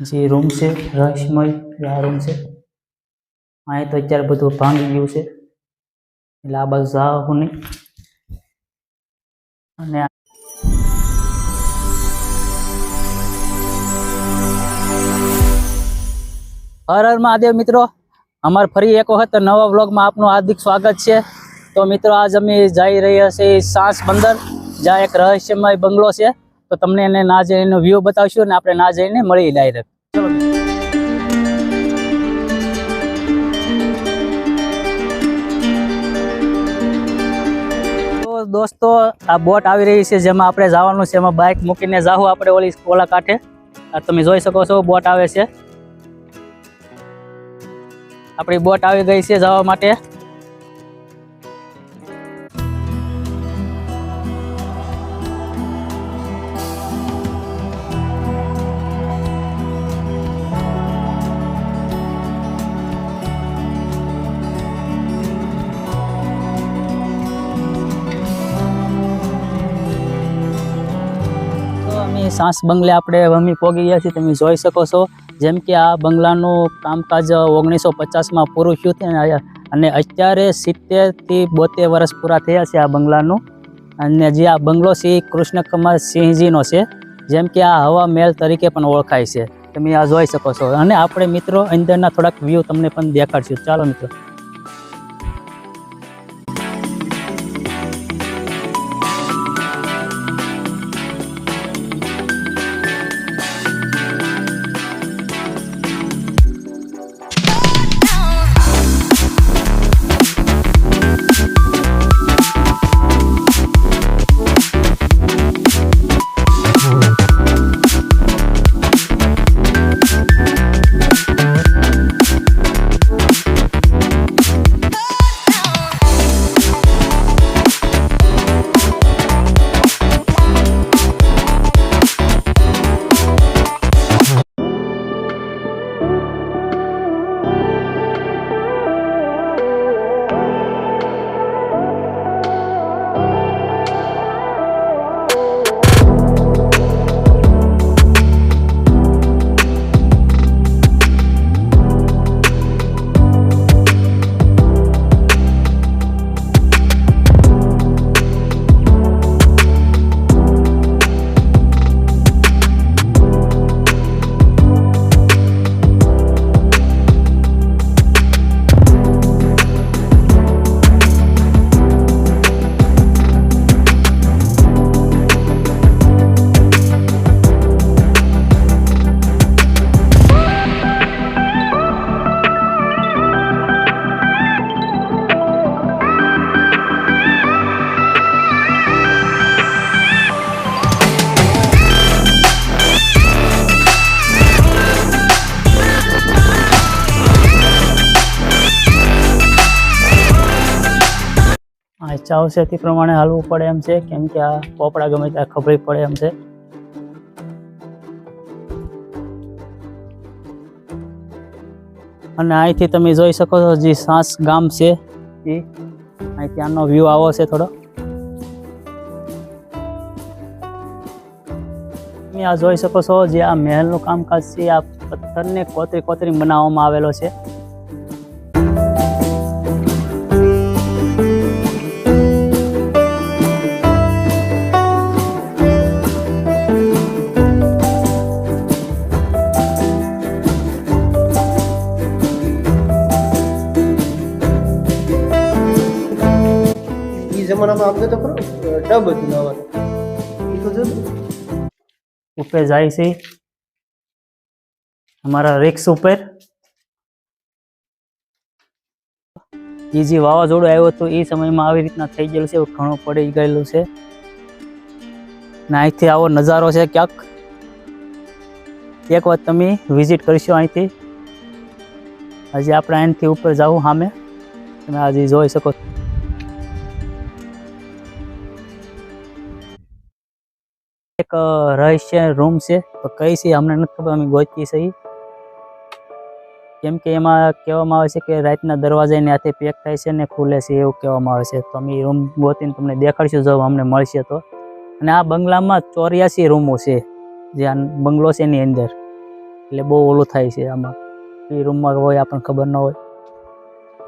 જે રૂમ છે, રહસ્યમય આ રૂમ છે. અહીં તો અત્યારે બધું ભાંગી ગયું છે. એટલે આ બાજુ અને હર હર મહાદેવ મિત્રો, અમાર ફરી એક વખત નવા વ્લોગમાં આપનું હાર્દિક સ્વાગત છે. તો મિત્રો, આજ અમે જઈ રહ્યા છીએ સાસ બંદર, જ્યાં એક રહસ્યમય બંગલો છે. તો તમને એને ના જઈને વ્યૂ બતાવશું અને આપણે ના જઈને મળી ડાયરેક્ટ દોસ્તો, આ બોટ આવી રહી છે જેમાં આપણે જવાનું છે. એમાં બાઇક મૂકીને જાવું આપણે ઓલી ઓલા કાંઠે. તમે જોઈ શકો છો, બોટ આવે છે. આપણી બોટ આવી ગઈ છે જવા માટે. સાંસ બંગલે આપણે વમી પોગી ગયા છીએ, તમે જોઈ શકો છો. જેમ કે આ બંગલાનું કામકાજ ઓગણીસો પચાસમાં પૂરું થયું છે અને અત્યારે સિત્તેરથી બોતેર વર્ષ પૂરા થયા છે આ બંગલાનું. અને જે આ બંગલો છે એ કૃષ્ણ કુમાર સિંહજીનો છે, જેમ કે આ હવા મહેલ તરીકે પણ ઓળખાય છે. તમે આ જોઈ શકો છો. અને આપણે મિત્રો અંદરના થોડાક વ્યૂ તમને પણ દેખાડશું. ચાલો મિત્રો. આ આવશે તે પ્રમાણે હાલવું પડે એમ છે. કેમ કે આ પોપડા ગમે ત્યાં ખબરી પડે એમ છે. અને અહીંથી તમે જોઈ શકો છો જે સાસ ગામ છે એ. અહીં ત્યાંનો વ્યૂ આવો છે થોડો. તમે આ જોઈ શકો છો જે આ મહેલનું કામકાજ છે. આ પથ્થરને કોતરી કોતરી બનાવવામાં આવેલો છે. એ જમાનામાં આપણે તો ખરું. ડબ હતું ઉપર જાય છે. અમારા રિક્સ ઉપર. એ જે વાવાઝોડું આવ્યું હતું, એ સમયમાં આવી રીતના થઈ ગયેલું છે. ઘણું પડી ગયેલું છે. ને અહીંથી આવો નજારો છે ક્યાંક. એક વાત તમે વિઝિટ કરશો અહીંથી. હજી આપણે અહીંથી ઉપર જવું સામે. તમે આજે જોઈ શકો છો. એક રહસ્ય રૂમ છે. તો કઈ છે અમને નથી ખબર, અમે ગોતી છે. કેમ કે એમાં કહેવામાં આવે છે કે રાતના દરવાજા એની હાથે પેક થાય છે ને ખુલે છે એવું કહેવામાં આવે છે. તો અમે રૂમ ગોતીને તમને દેખાડશું જો અમને મળશે તો. અને આ બંગલામાં ચોર્યાસી રૂમો છે. જે આ બંગલો છે એની અંદર. એટલે બહુ ઓલું થાય છે આમાં. એ રૂમમાં હોય આપણને ખબર ન હોય.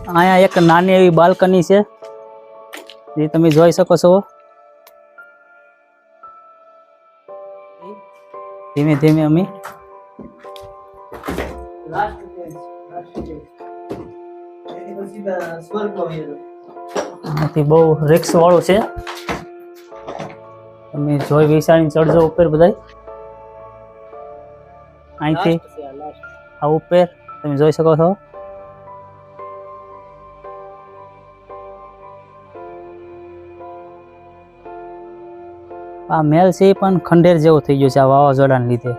અહીંયા એક નાની એવી બાલ્કની છે. જે તમે જોઈ શકો છો. ધીમે ધીમે અમે બહુ રિક્સ વાળો છે. તમે જોઈ વિચારીને ચડજો ઉપર બધાય. અહીંથી. આ ઉપર તમે જોઈ શકો છો. આ મેલ છે એ પણ ખંડેર જેવો થઈ ગયો છે આ વાવાઝોડાને લીધે.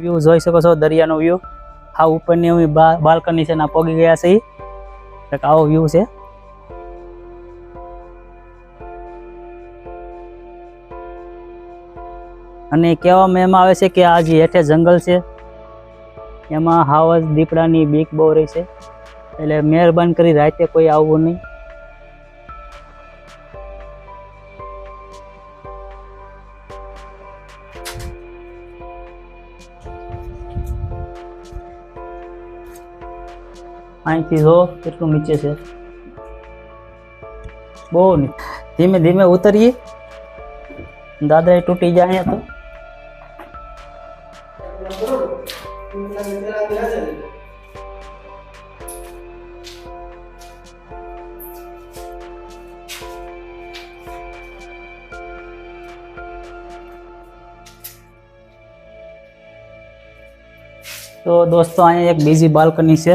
વ્યૂ જોઈ શકો છો દરિયાનો વ્યૂ આ ઉપરની અમે બાલ્કની છે ના પગી ગયા છે એટલે આવો વ્યૂ છે. અને કહેવામાં એમાં આવે છે કે આ જે હેઠે જંગલ છે, એમાં હાવજ દીપડાની બીક બહુ રહી છે. એટલે મહેરબાની કરી રાતે કોઈ આવવું નહીં. અહીંથી જો કેટલું નીચે છે. બહુ નીચે. ધીમે ધીમે ઉતરીએ. દાદા એ તૂટી જાય અહીંયા તો. તો દોસ્તો, અહીંયા એક બીજી બાલ્કની છે.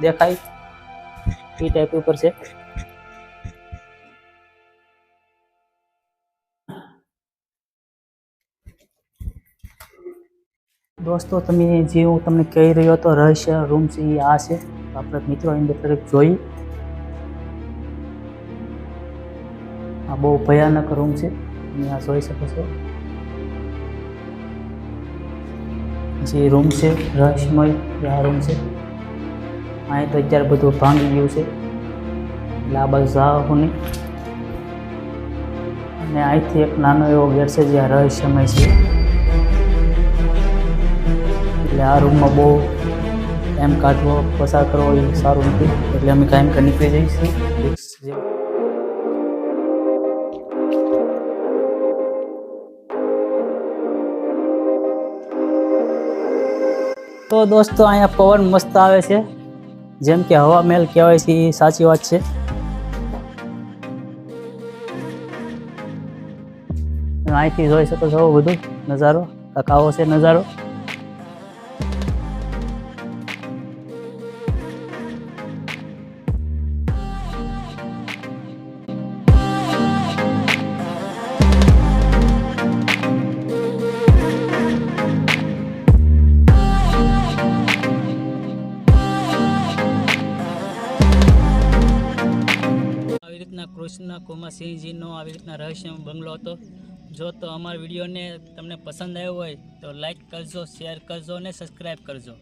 દેખાય? એ ટાઈપ ઉપર છે. દોસ્તો, તમે જે હું તમને કહી રહ્યો હતો, રહસ્ય, રૂમ છે એ આ છે. આપણે મિત્રો એની તરફ જોઈ. આ બહુ ભયાનક રૂમ છે. તમે આ જોઈ શકો છો. જે રૂમ છે, રહસ્યમય આ રૂમ છે. અહીં તો અત્યારે બધું ભાંગી ગયું છે. એટલે આ બાજુ નહીં અને અહીંથી એક નાનો એવો ગેટ છે જે આ રહસ્યમય છે. એટલે આ રૂમમાં બહુ ટાઈમ કાઢવો, પસાર કરવો એ સારું નથી. એટલે અમે કાયમ કરી નીકળી જઈશું તો દોસ્તો, અહીંયા પવન મસ્ત આવે છે. જેમ કે હવા મહેલ કહેવાય છે, એ સાચી વાત છે. અહીંથી જોઈ શકો છો બધું, નજારો કાંઈક છે નજારો. કૃષ્ણ સિંહજીનો આવી રીતના રહસ્ય બંગલો હતો. જો તો અમારા વિડીયોને તમને પસંદ આવ્યો હોય તો લાઈક કરજો શેર કરજો અને સબસ્ક્રાઈબ કરજો.